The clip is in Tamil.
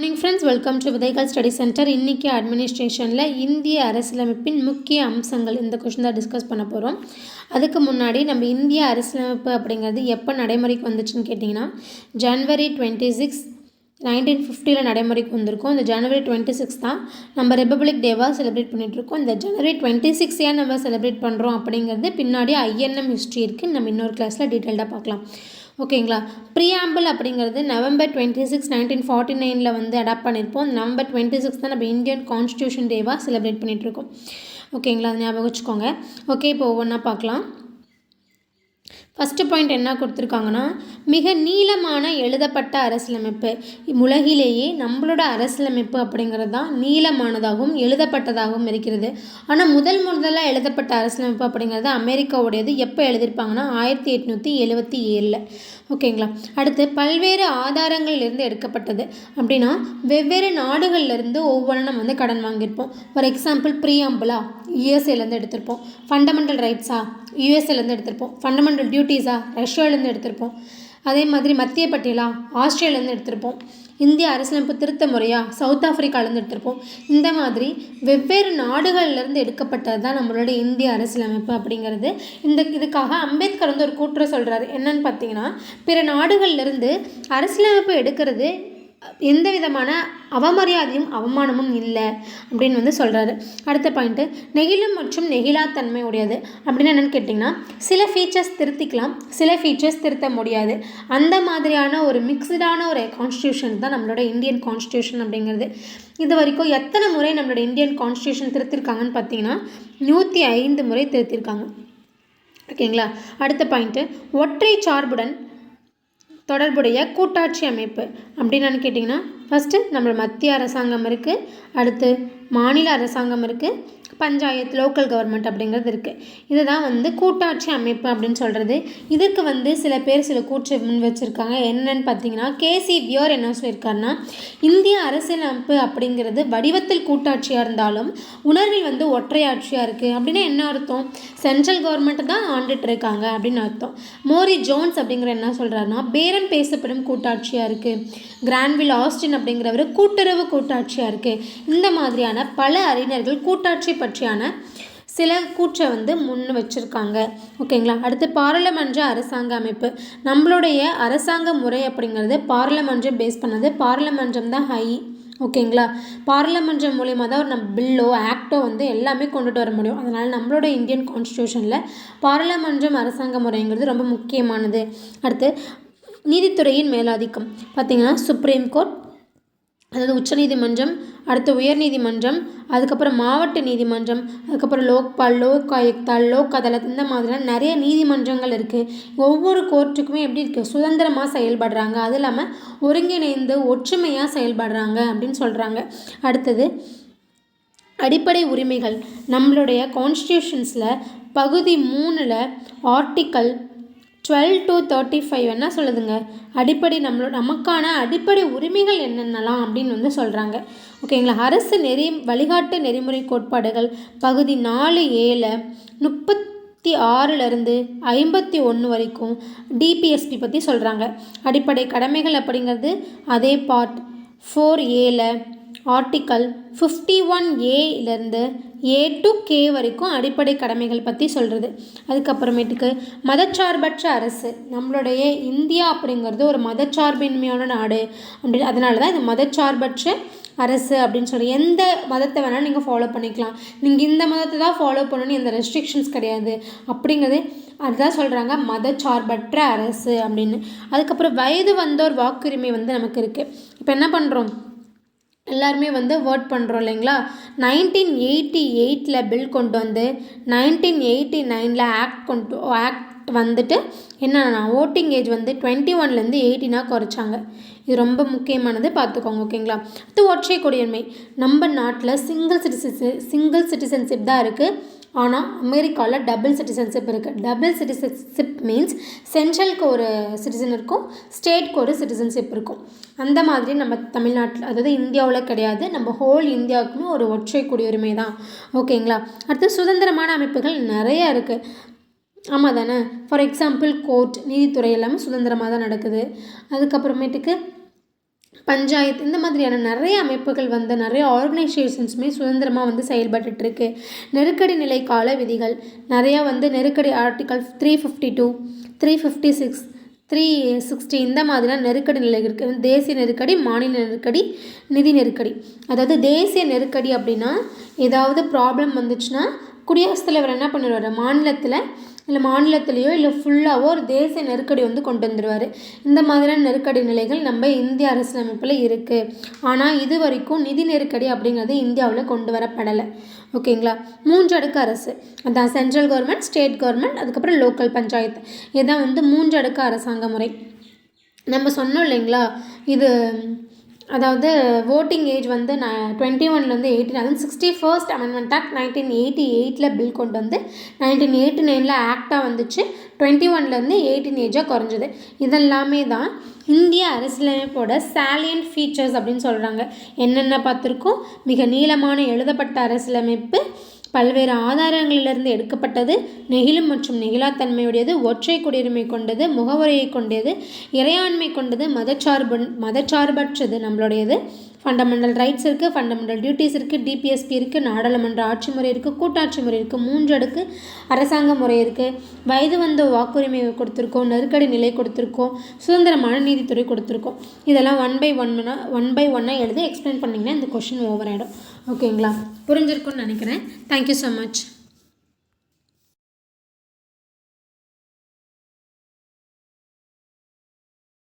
Morning friends welcome to Vidhaigal study centre இன்றைக்கி அட்மினிஸ்ட்ரேஷனில் இந்திய அரசியலமைப்பின் முக்கிய அம்சங்கள் இந்த கொஷின் தான் டிஸ்கஸ் பண்ண போகிறோம் அதுக்கு முன்னாடி நம்ம இந்திய அரசியலமைப்பு அப்படிங்கிறது எப்போ நடைமுறைக்கு வந்துச்சுன்னு கேட்டிங்கன்னா ஜனவரி டுவெண்ட்டி சிக்ஸ் நைன்டீன் ஃபிஃப்டியில் நடைமுறைக்கு வந்திருக்கும். இந்த ஜனவரி டுவெண்ட்டி சிக்ஸ் தான் நம்ம ரிப்பப்ளிக் டேவாக செலிப்ரேட் பண்ணிகிட்ருக்கோம் இந்த ஜனவரி டுவெண்ட்டி சிக்ஸ் ஏன் நம்ம செலிப்ரேட் பண்ணுறோம் அப்படிங்கிறது பின்னாடி ஐஎன்எம் ஹிஸ்ட்ரி இருக்குது நம்ம இன்னொரு கிளாஸில் டீட்டெயில்டாக பார்க்கலாம். ஓகேங்களா? ப்ரியாம்பிள் அப்படிங்கிறது November twenty six nineteen forty நைனில் வந்து அடாப்ட் பண்ணியிருப்போம். நவம்பர் டுவெண்ட்டி சிக்ஸ் தான் நம்ம இந்தியன் கான்ஸ்டியூஷன் டேவாக செலிப்ரேட் பண்ணிகிட்ருக்கோம் ஓகேங்களா? அது ஞாபகம் வச்சுக்கோங்க. ஓகே இப்போ ஒவ்வொன்றா பார்க்கலாம். ஃபஸ்ட்டு பாயிண்ட் என்ன கொடுத்துருக்காங்கன்னா மிக நீளமான எழுதப்பட்ட அரசியலமைப்பு. உலகிலேயே நம்மளோட அரசியலமைப்பு அப்படிங்கிறது தான் நீளமானதாகவும் எழுதப்பட்டதாகவும் இருக்கிறது. ஆனால் முதல் முதலாக எழுதப்பட்ட அரசியலமைப்பு அப்படிங்கிறது அமெரிக்காவுடையது. எப்போ எழுதியிருப்பாங்கன்னா ஆயிரத்தி எட்நூற்றி எழுபத்தி ஏழில். ஓகேங்களா? அடுத்து பல்வேறு ஆதாரங்களிலிருந்து எடுக்கப்பட்டது. அப்படின்னா வெவ்வேறு நாடுகள்லேருந்து ஒவ்வொன்றும் வந்து கடன் வாங்கியிருப்போம். ஃபார் எக்ஸாம்பிள் ப்ரீயாம்பிளா யூஎஸ்ஏலேருந்து எடுத்திருப்போம். ஃபண்டமெண்டல் ரைட்ஸா யூஎஸ்ஏலேருந்து எடுத்திருப்போம். ஃபண்டமெண்டல் டியூ டியூட்டிஸா ரஷ்யாவிலேருந்து எடுத்திருப்போம். அதே மாதிரி மத்திய பட்டியலா ஆஸ்திரேலியாலேருந்து எடுத்திருப்போம். இந்திய அரசியலமைப்பு திருத்த முறையாக சவுத் ஆஃப்ரிக்காலேருந்து எடுத்திருப்போம். இந்த மாதிரி வெவ்வேறு நாடுகள்லேருந்து எடுக்கப்பட்டது தான் நம்மளோட இந்திய அரசியலமைப்பு அப்படிங்கிறது. இந்த இதுக்காக அம்பேத்கர் வந்து ஒரு கூற்று சொல்கிறாரு என்னன்னு பார்த்தீங்கன்னா பிற நாடுகள்லேருந்து அரசியலமைப்பு எடுக்கிறது எந்த விதமான அவமரியாதையும் அவமானமும் இல்லை அப்படின்னு வந்து சொல்கிறாரு அடுத்த பாயிண்ட்டு நெகிழும் மற்றும் நெகிழாத்தன்மை உடையது அப்படின்னு என்னென்னு கேட்டிங்கன்னா சில ஃபீச்சர்ஸ் திருத்திக்கலாம் சில ஃபீச்சர்ஸ் திருத்த முடியாது. அந்த மாதிரியான ஒரு மிக்சடான ஒரு கான்ஸ்டியூஷன் தான் நம்மளோட இந்தியன் கான்ஸ்டியூஷன் அப்படிங்கிறது. இது வரைக்கும் எத்தனை முறை நம்மளோட இந்தியன் கான்ஸ்டியூஷன் திருத்திருக்காங்கன்னு பார்த்தீங்கன்னா நூற்றி ஐந்து முறை திருத்திருக்காங்க. ஓகேங்களா? அடுத்த பாயிண்ட்டு ஒற்றை சார்புடன் தொடர்புடைய கூட்டாட்சி அமைப்பு அப்படின்னு கேட்டிங்கன்னா ஃபஸ்ட்டு நம்ம மத்திய அரசாங்கம் இருக்குது அடுத்து மாநில அரசாங்கம் இருக்குது பஞ்சாயத்து லோக்கல் கவர்மெண்ட் அப்படிங்கிறது இருக்குது இதுதான் வந்து கூட்டாட்சி அமைப்பு அப்படின்னு சொல்கிறது இதுக்கு வந்து சில பேர் சில கூற்று முன் வச்சுருக்காங்க. என்னன்னு பார்த்தீங்கன்னா கேசி வியோர் என்ன சொல்லியிருக்காருன்னா இந்திய அரசியலமைப்பு அப்படிங்கிறது வடிவத்தில் கூட்டாட்சியாக இருந்தாலும் உணர்வில் வந்து ஒற்றையாட்சியாக இருக்குது அப்படின்னா என்ன அர்த்தம்? சென்ட்ரல் கவர்மெண்ட் தான் ஆண்டுட்டு இருக்காங்க அப்படின்னு அர்த்தம். மோரி ஜோன்ஸ் அப்படிங்கிற என்ன சொல்கிறாருன்னா பேரம் பேசப்படும் கூட்டாட்சியாக இருக்குது கிராண்ட்வில் ஆஸ்டின் அப்படிங்கிறவர் கூட்டுறவு கூட்டாட்சியாக இருக்குது இந்த மாதிரியான பல அறிஞர்கள் கூட்டாட்சி பற்றியான சில கூற்றை வந்து முன் வச்சுருக்காங்க. ஓகேங்களா? அடுத்து பாராளுமன்ற அரசாங்க அமைப்பு. நம்மளுடைய அரசாங்க முறை அப்படிங்கிறது பாராளுமன்றம் பேஸ் பண்ணது பாராளுமன்றம் தான் ஹை. ஓகேங்களா? பாராளுமன்றம் மூலியமாக தான் ஒரு நம்ம பில்லோ ஆக்டோ வந்து எல்லாமே கொண்டுட்டு வர முடியும். அதனால் நம்மளோட இந்தியன் கான்ஸ்டியூஷனில் பாராளுமன்றம் அரசாங்க முறைங்கிறது ரொம்ப முக்கியமானது. அடுத்து நீதித்துறையின் மேலாதிக்கம். பார்த்திங்கன்னா சுப்ரீம் கோர்ட் அதாவது உச்சநீதிமன்றம் அடுத்து உயர்நீதிமன்றம் அதுக்கப்புறம் மாவட்ட நீதிமன்றம் அதுக்கப்புறம் லோக்பால் லோக் ஆயுக்தா லோக் அதாலத் இந்த மாதிரிலாம் நிறைய நீதிமன்றங்கள் இருக்குது ஒவ்வொரு கோர்ட்டுக்குமே எப்படி இருக்குது சுதந்திரமாக செயல்படுறாங்க. அது இல்லாமல் ஒருங்கிணைந்து ஒற்றுமையாக செயல்படுறாங்க அப்படின்னு சொல்கிறாங்க அடுத்தது அடிப்படை உரிமைகள். நம்மளுடைய கான்ஸ்டியூஷன்ஸில் பகுதி மூணில் article twelve to thirty five என்ன சொல்லுதுங்க? அடிப்படை நம்மளோட நமக்கான அடிப்படை உரிமைகள் என்னென்னலாம் அப்படின்னு வந்து சொல்கிறாங்க ஓகேங்களா அரசு நெறி வழிகாட்டு நெறிமுறை கோட்பாடுகள் பகுதி நாலு ஏழு முப்பத்தி ஆறுலேருந்து ஐம்பத்தி ஒன்று வரைக்கும் டிபிஎஸ்பி பற்றி சொல்கிறாங்க அடிப்படை கடமைகள் அப்படிங்கிறது அதே பார்ட் ஃபோர் ஏழு ஆர்டிக்கல் ஃபிஃப்டி ஒன் ஏலேருந்து ஏ டு கே வரைக்கும் அடிப்படை கடமைகள் பற்றி சொல்கிறது அதுக்கப்புறமேட்டுக்கு மதச்சார்பற்ற அரசு. நம்மளுடைய இந்தியா அப்படிங்கிறது ஒரு மதச்சார்பின்மையான நாடு. அப்படி அதனால தான் இது மதச்சார்பற்ற அரசு அப்படின்னு சொல்லி எந்த மதத்தை வேணாலும் நீங்கள் ஃபாலோ பண்ணிக்கலாம். நீங்கள் இந்த மதத்தை தான் ஃபாலோ பண்ணணும்னு எந்த ரெஸ்ட்ரிக்ஷன்ஸ் கிடையாது. அப்படிங்கிறது அதுதான் சொல்கிறாங்க மதச்சார்பற்ற அரசு அப்படின்னு. அதுக்கப்புறம் வயது வந்தோர் வாக்குரிமை வந்து நமக்கு இருக்குது இப்போ என்ன பண்ணுறோம் எல்லாருமே வந்து வேர்ட் பண்ணுறோம் இல்லைங்களா? நைன்டீன் எயிட்டி எயிட்டில் பில் கொண்டு வந்து நைன்டீன் எயிட்டி நைனில் ஆக்ட் கொண்டு ஆக்ட் வந்துட்டு என்னன்னா ஓட்டிங் ஏஜ் வந்து டுவெண்ட்டி ஒன்லேருந்து எயிட்டினாக குறைச்சாங்க. இது ரொம்ப முக்கியமானது பார்த்துக்கோங்க ஓகேங்களா? அடுத்து ஒற்றை குடியுரிமை. நம்ம நாட்டில் சிங்கிள் சிட்டிசன்ஷிப் சிங்கிள் சிட்டிசன்ஷிப் தான் இருக்குது ஆனால் அமெரிக்காவில் டபுள் சிட்டிசன்ஷிப் இருக்குது டபுள் சிட்டிசன்ஷிப் மீன்ஸ் சென்ட்ரலுக்கு ஒரு சிட்டிசன் இருக்கும் ஸ்டேட்க்கு ஒரு சிட்டிசன்ஷிப் இருக்கும். அந்த மாதிரி நம்ம தமிழ்நாட்டில் அதாவது இந்தியாவில் கிடையாது. நம்ம ஹோல் இந்தியாவுக்குமே ஒரு ஒற்றை குடியுரிமை தான். ஓகேங்களா அடுத்து சுதந்திரமான அமைப்புகள் நிறைய இருக்குது ஆமாம் தானே? ஃபார் எக்ஸாம்பிள் கோர்ட் நீதித்துறை எல்லாமே சுதந்திரமாக தான் நடக்குது. அதுக்கப்புறமேட்டுக்கு பஞ்சாயத்து இந்த மாதிரியான நிறைய அமைப்புகள் வந்து நிறைய ஆர்கனைசேஷன்ஸுமே சுதந்திரமாக வந்து செயல்பட்டுருக்கு நெருக்கடி நிலை கால விதிகள் நிறையா வந்து நெருக்கடி article three fifty two three fifty six three sixty இந்த மாதிரிலாம் நெருக்கடி நிலை இருக்குது தேசிய நெருக்கடி மாநில நெருக்கடி நிதி நெருக்கடி. அதாவது தேசிய நெருக்கடி அப்படின்னா ஏதாவது ப்ராப்ளம் வந்துச்சுன்னா குடியரசுத் தலைவர் என்ன பண்ணிடுவார்? மாநிலத்தில் இல்லை மாநிலத்திலேயோ இல்லை ஃபுல்லாகவோ ஒரு தேசிய நெருக்கடி வந்து கொண்டு வந்துடுவார் இந்த மாதிரியான நெருக்கடி நிலைகள் நம்ம இந்திய அரசியலமைப்பில் இருக்குது ஆனால் இது வரைக்கும் நிதி நெருக்கடி அப்படிங்கிறது இந்தியாவில் கொண்டு வரப்படலை. ஓகேங்களா? மூன்று அடுக்கு அரசு. அதான் சென்ட்ரல் கவர்மெண்ட் ஸ்டேட் கவர்மெண்ட் அதுக்கப்புறம் லோக்கல் பஞ்சாயத்து. இதுதான் வந்து மூன்று அடுக்கு அரசாங்க முறை. நம்ம சொன்னோம் இல்லைங்களா? இது அதாவது ஓட்டிங் ஏஜ் வந்து நான் டுவெண்ட்டி ஒன்லேருந்து எயிட்டின் அதுவும் sixty first amendment act nineteen eighty எயிட்டில் பில் கொண்டு வந்து நைன்டீன் எயிட்டி நைனில் ஆக்டாக வந்துச்சு. டுவெண்ட்டி ஒன்லேருந்து எயிட்டீன் ஏஜாக குறைஞ்சது. இதெல்லாமே தான் இந்திய அரசியலமைப்போட சாலியன்ட் ஃபீச்சர்ஸ் அப்படின்னு சொல்கிறாங்க என்னென்ன பார்த்துருக்கோம்? மிக நீளமான எழுதப்பட்ட அரசியலமைப்பு பல்வேறு ஆதாரங்களிலிருந்து எடுக்கப்பட்டது. நெகிழும் மற்றும் நெகிழாத்தன்மையுடையது ஒற்றை குடியுரிமை கொண்டது முகவரியை கொண்டது இறையாண்மை கொண்டது மதச்சார்பு மதச்சார்பற்றது நம்மளுடையது. ஃபண்டமெண்டல் ரைட்ஸ் இருக்குது ஃபண்டமெண்டல் டியூட்டிஸ் இருக்குது டிபிஎஸ்பி இருக்குது நாடாளுமன்ற ஆட்சி முறை இருக்குது கூட்டாட்சி முறை இருக்குது மூன்று அடுக்கு அரசாங்க முறை இருக்குது வயது வந்த வாக்குரிமை கொடுத்துருக்கோம் நெருக்கடி நிலை கொடுத்துருக்கோம் சுதந்திரமான நீதித்துறை கொடுத்துருக்கோம். இதெல்லாம் ஒன் பை ஒன்னா ஒன் பை ஒன்னாக எழுதி எக்ஸ்பிளைன் பண்ணிங்கன்னா இந்த கொஷின் ஓவர் ஆகிடும் ஓகேங்களா புரிஞ்சிருக்கும்னு நினைக்கிறேன். Thank you so much